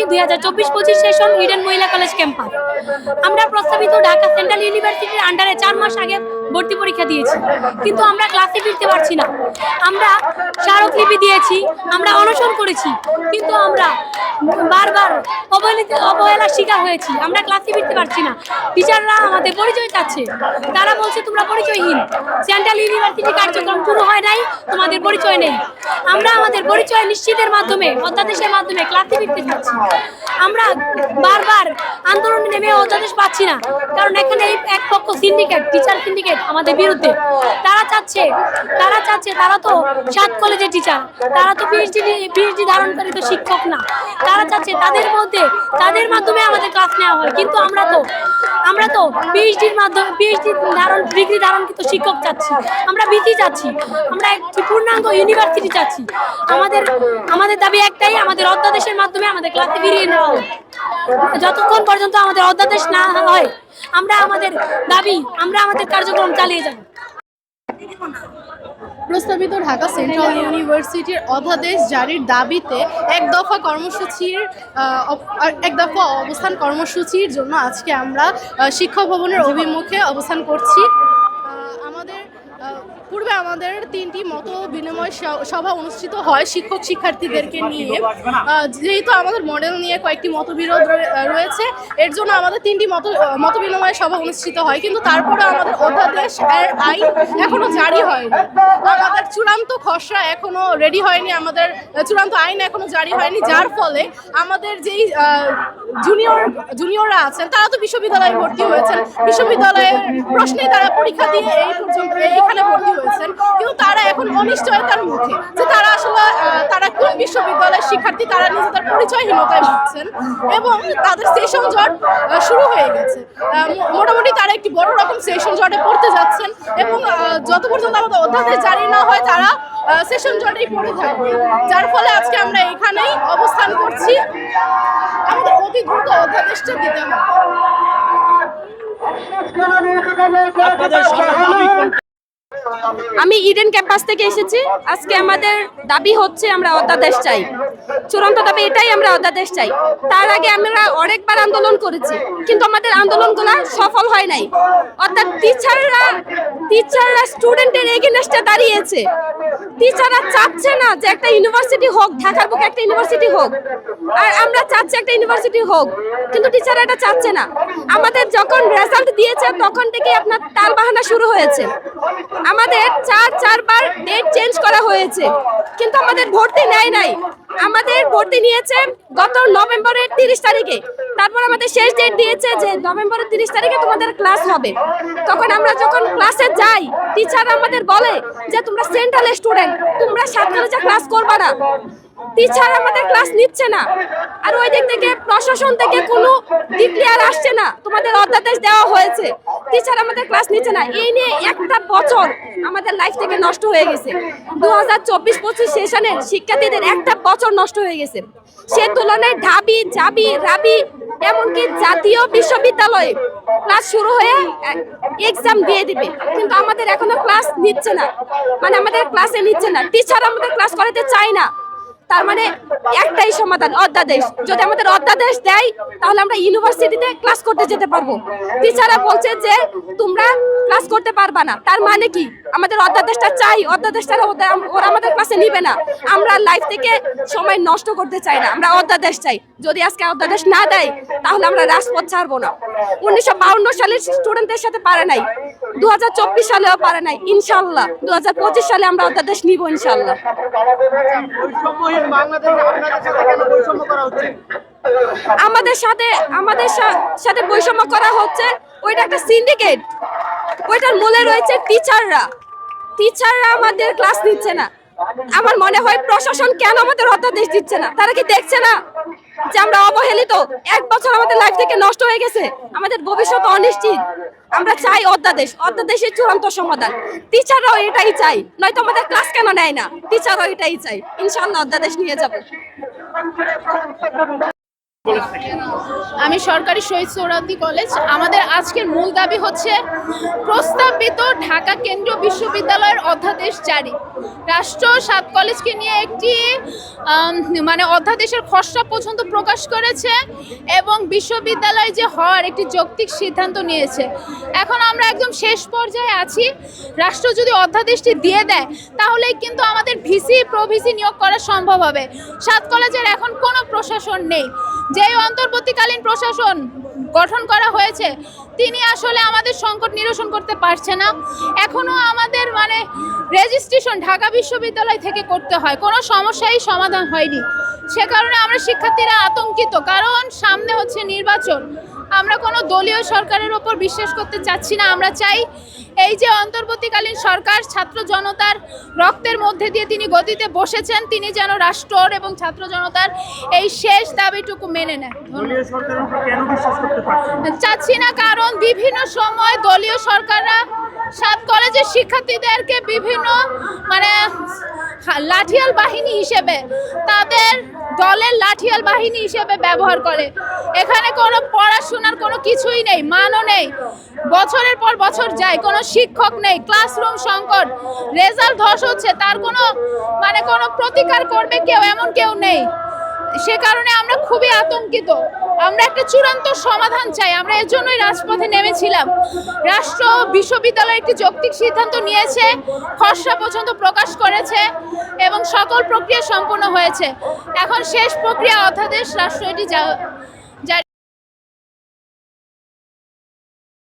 জানুয়ারি দুই হাজার চব্বিশ পঁচিশ সেশন হিডেন মহিলা কলেজ ক্যাম্পাস। আমরা প্রস্তাবিত ঢাকা সেন্ট্রাল ইউনিভার্সিটির আন্ডারে চার মাস আগে ভর্তি পরীক্ষা দিয়েছি। কিন্তু আমরা ক্লাসে ফিরতে পারছি না। আমরা স্মারকলিপি দিয়েছি, আমরা অনশন করেছি, কিন্তু আমরা বারবার অবহেলিত অবহেলার শিকার হয়েছি। আমরা ক্লাসে ফিরতে পারছি না। টিচাররা আমাদের পরিচয় চাচ্ছে। তারা বলছে, তোমরা পরিচয়হীন। সেন্ট্রাল ইউনিভার্সিটি কার্যক্রম শুরু হয় নাই, তোমাদের পরিচয় নেই। আমরা আমাদের পরিচয় নিশ্চিতের মাধ্যমে, অধ্যাদেশের মাধ্যমে ক্লাসে ফিরতে চাচ্ছি। আমরা বারবার আন্দোলনে নেমে অধ্যাদেশ পাচ্ছি না। কারণ এখানে এক পক্ষ সিন্ডিকেট টিচার সিন্ডিকেট আমাদের বিরুদ্ধে। তারা চাচ্ছে, তারা চাচ্ছে, তারা তো সাত কলেজের টিচার তারা তো পিএইচডি পিএইচডি ধারণকারী তো শিক্ষক না। তারা চাচ্ছে তাদের মধ্যে, তাদের মাধ্যমে আমাদের ক্লাস নেওয়া হয়। কিন্তু আমরা তো আমরা তো পিএইচডির মাধ্যমে পিএইচডি ধারণ ডিগ্রি ধারণ কিন্তু শিক্ষক চাচ্ছি। আমরা বিসি চাচ্ছি, আমরা একটি পূর্ণাঙ্গ ইউনিভার্সিটি চাচ্ছি। আমাদের আমাদের দাবি একটাই, আমাদের অধ্যাদেশের মাধ্যমে আমাদের ক্লাসে ফিরিয়ে নেওয়া হোক। যতক্ষণ পর্যন্ত আমাদের অধ্যাদেশ না হয়, আমরা আমাদের দাবি, আমরা আমাদের কার্যক্রম চালিয়ে যাব। প্রস্তাবিত ঢাকা সেন্ট্রাল ইউনিভার্সিটির অধ্যাদেশ জারির দাবিতে এক দফা কর্মসূচির এক দফা অবস্থান কর্মসূচির জন্য আজকে আমরা শিক্ষক শিক্ষা ভবনের অভিমুখে অবস্থান করছি। আমাদের পূর্বে আমাদের তিনটি মত বিনিময় সভা অনুষ্ঠিত হয় শিক্ষক শিক্ষার্থীদেরকে নিয়ে। যেহেতু আমাদের মডেল নিয়ে কয়েকটি মতবিরোধ রয়েছে, এর জন্য আমাদের তিনটি মত মত বিনিময় সভা অনুষ্ঠিত হয়। কিন্তু তারপরে আমাদের অধ্যাদেশ এর আইন এখনও জারি হয়নি। আমাদের চূড়ান্ত খসড়া এখনও রেডি হয়নি। আমাদের চূড়ান্ত আইন এখনও জারি হয়নি। যার ফলে আমাদের যেই জুনিয়র জুনিয়ররা আছেন, তারা তো বিশ্ববিদ্যালয়ে ভর্তি হয়েছেন। বিশ্ববিদ্যালয়ের প্রশ্নে তারা পরীক্ষা দিয়ে এই পর্যন্ত এখানে ভর্তি হয়েছেন কিন্তু তারা এখন অনিশ্চয়তার মুখে যে তারা আসলে তারা কোন বিশ্ববিদ্যালয়ের শিক্ষার্থী তারা নিজেদের পরিচয়হীনতায় ভুগছেন এবং তাদের সেশন জট শুরু হয়ে গেছে। মোটামুটি তারা একটি বড় রকম সেশন জটে পড়তে যাচ্ছেন এবং যত পর্যন্ত আমাদের অধ্যাদেশ জারি না হয় তারা সেশন জটেই পড়ে থাকবে। যার ফলে আজকে আমরা এখানেই অবস্থান করছি। আমাদের অতি দ্রুত অধ্যাদেশটা দিতে হবে। আপনাদের? আমি ইডেন ক্যাম্পাস থেকে এসেছি। আজকে আমাদের দাবি হচ্ছে আমরা অধ্যাদেশ চাই। চূড়ান্ত দাবি এটাই আমরা অধ্যাদেশ চাই। তার আগে আমরা অনেকবার আন্দোলন করেছি, কিন্তু আমাদের আন্দোলনগুলো সফল হয় নাই। অর্থাৎ টিচাররা টিচাররা স্টুডেন্টের এগেনস্টে দাঁড়িয়েছে। টিচাররা চাচ্ছে না যে একটা ইউনিভার্সিটি হোক, ঢাকার বুকে একটা ইউনিভার্সিটি হোক। আর আমরা চাচ্ছি একটা ইউনিভার্সিটি হোক, কিন্তু টিচাররা এটা চাচ্ছে না। আমাদের যখন রেজাল্ট দিয়েছে, তখন থেকে আপনার তাল বাহানা শুরু হয়েছে। আমাদের চার, চারবার ডেট চেঞ্জ করা হয়েছে। কিন্তু আমাদের ভর্তি নেয় নাই। আমাদের ভর্তি নিয়েছে গত নভেম্বরের তিরিশ তারিখে। তারপর আমাদের শেষ ডেট দিয়েছে যে নভেম্বরের তিরিশ তারিখে তোমাদের ক্লাস হবে। তখন আমরা যখন ক্লাসে যাই টিচার আমাদের বলে যে তোমরা সেন্ট্রাল স্টুডেন্ট তোমরা সাত ক্লাস করবা না। টিচার আমাদের ক্লাস নিচ্ছে না। আর ওই দিক থেকে প্রশাসন থেকে কোনো ডিক্লিয়ার আসছে না। তোমাদের অধ্যাদেশ দেওয়া হয়েছে। টিচার আমাদের ক্লাস নিচ্ছে না। এই নিয়ে একটা বছর আমাদের লাইফ থেকে নষ্ট হয়ে গেছে। দু হাজার চব্বিশ পঁচিশ সেশনের শিক্ষার্থীদের একটা বছর নষ্ট হয়ে গেছে। সে তুলনায় ঢাবি জাবি রাবি, এমনকি জাতীয় বিশ্ববিদ্যালয়ে ক্লাস শুরু হয়ে এক্সাম দিয়ে দিবে। কিন্তু আমাদের এখনও ক্লাস নিচ্ছে না। মানে আমাদের ক্লাসে নিচ্ছে না। টিচার আমাদের ক্লাস করাতে চায় না। তার মানে একটাই সমাধান, অধ্যাদেশ। যদি আমাদের অধ্যাদেশ দেয়, তাহলে আমরা ইউনিভার্সিটিতে ক্লাস করতে যেতে পারব। টিচাররা বলছে যে তোমরা ক্লাস করতে পারবা না। তার মানে কি? আমাদের অধ্যাদেশটা চাই অধ্যাদেশটা ওরা আমাদের ক্লাসে নিবে না। আমরা লাইফ থেকে সময় নষ্ট করতে চাই না। আমরা অধ্যাদেশ চাই। যদি আজকে অধ্যাদেশ না দেয় তাহলে আমরা রাজপথ ছাড়বো না। উনিশশো বাউন্ন সালের স্টুডেন্টদের সাথে পারে নাই। দু হাজার চব্বিশ সালেও পারে নাই। ইনশাল্লাহ। দু হাজার পঁচিশ সালে আমরা অধ্যাদেশ নিব ইনশাল্লাহ। আমাদের সাথে আমাদের সাথে বৈষম্য করা হচ্ছে। ওইটা একটা সিন্ডিকেট ওইটার মূলে রয়েছে টিচাররা। টিচাররা আমাদের ক্লাস নিচ্ছে না। আমার মনে হয় প্রশাসন কেন আমাদের অধ্যাদেশ দিচ্ছে না? তারা কি দেখছে না যে আমরা অবহেলিত? এক বছর আমাদের লাইফ থেকে নষ্ট হয়ে গেছে। আমাদের ভবিষ্যৎ অনিশ্চিত। আমরা চাই অধ্যাদেশ। অধ্যাদেশের চূড়ান্ত সমাধান। টিচাররাও এটাই চাই নয়তো আমাদের ক্লাস কেন নেয় না? টিচাররাও এটাই চাই ইনশাল্লাহ অধ্যাদেশ নিয়ে যাব। কলেজ থেকে? আমি সরকারি শহীদ সৌরাদি কলেজ। আমাদের আজকের মূল দাবি হচ্ছে প্রস্তাবিত ঢাকা কেন্দ্রীয় বিশ্ববিদ্যালয়ের অধ্যাদেশ জারি। রাষ্ট্র সাত কলেজকে নিয়ে একটি মানে অধ্যাদেশের খসড়া পর্যন্ত প্রকাশ করেছে এবং বিশ্ববিদ্যালয় যে হওয়ার একটি যৌক্তিক সিদ্ধান্ত নিয়েছে। এখন আমরা একদম শেষ পর্যায়ে আছি। রাষ্ট্র যদি অধ্যাদেশটি দিয়ে দেয়, তাহলেই কিন্তু আমাদের ভিসি, প্রভিসি নিয়োগ করা সম্ভব হবে। সাত কলেজের এখন কোনো প্রশাসন নেই। যেই অন্তর্বর্তীকালীন প্রশাসন গঠন করা হয়েছে, তিনি আসলে আমাদের সংকট নিরসন করতে পারছে না। এখনও আমাদের মানে রেজিস্ট্রেশন ঢাকা বিশ্ববিদ্যালয় থেকে করতে হয়। কোনো সমস্যাই সমাধান হয়নি। সে কারণে আমরা শিক্ষার্থীরা আতঙ্কিত, কারণ সামনে হচ্ছে নির্বাচন। আমরা কোনো দলীয় সরকারের ওপর বিশ্বাস করতে চাচ্ছি না। আমরা চাই এই যে অন্তর্বর্তীকালীন সরকার ছাত্র জনতার রক্তের মধ্যে দিয়ে তিনি গতিতে বসেছেন তিনি যেন রাষ্ট্র এবং ছাত্র জনতার এই শেষ দাবিটুকু মেনে নেন? চাচ্ছি না কারণ বিভিন্ন সময় দলীয় সরকাররা সাত কলেজের শিক্ষার্থীদেরকে বিভিন্ন মানে লাঠিয়াল বাহিনী হিসেবে তাদের দলের লাঠিয়াল বাহিনী হিসেবে ব্যবহার করে। এখানে কোনো পড়াশোনার কোনো কিছুই নেই, মানও নেই। বছরের পর বছর যায়, কোনো শিক্ষক নেই, ক্লাসরুম সংকট, রেজাল্ট ধস হচ্ছে, তার কোনো মানে কোনো প্রতিকার করবে কেউ, এমন কেউ নেই। সে কারণে আমরা খুবই আতঙ্কিত। আমরা একটা চূড়ান্ত সমাধান চাই। আমরা এর জন্যই রাজপথে নেমেছিলাম। রাষ্ট্র বিশ্ববিদ্যালয় একটি যৌক্তিক সিদ্ধান্ত নিয়েছে, খসড়া পর্যন্ত প্রকাশ করেছে এবং সকল প্রক্রিয়া সম্পন্ন হয়েছে। এখন শেষ প্রক্রিয়া অধ্যাদেশ রাষ্ট্র এটি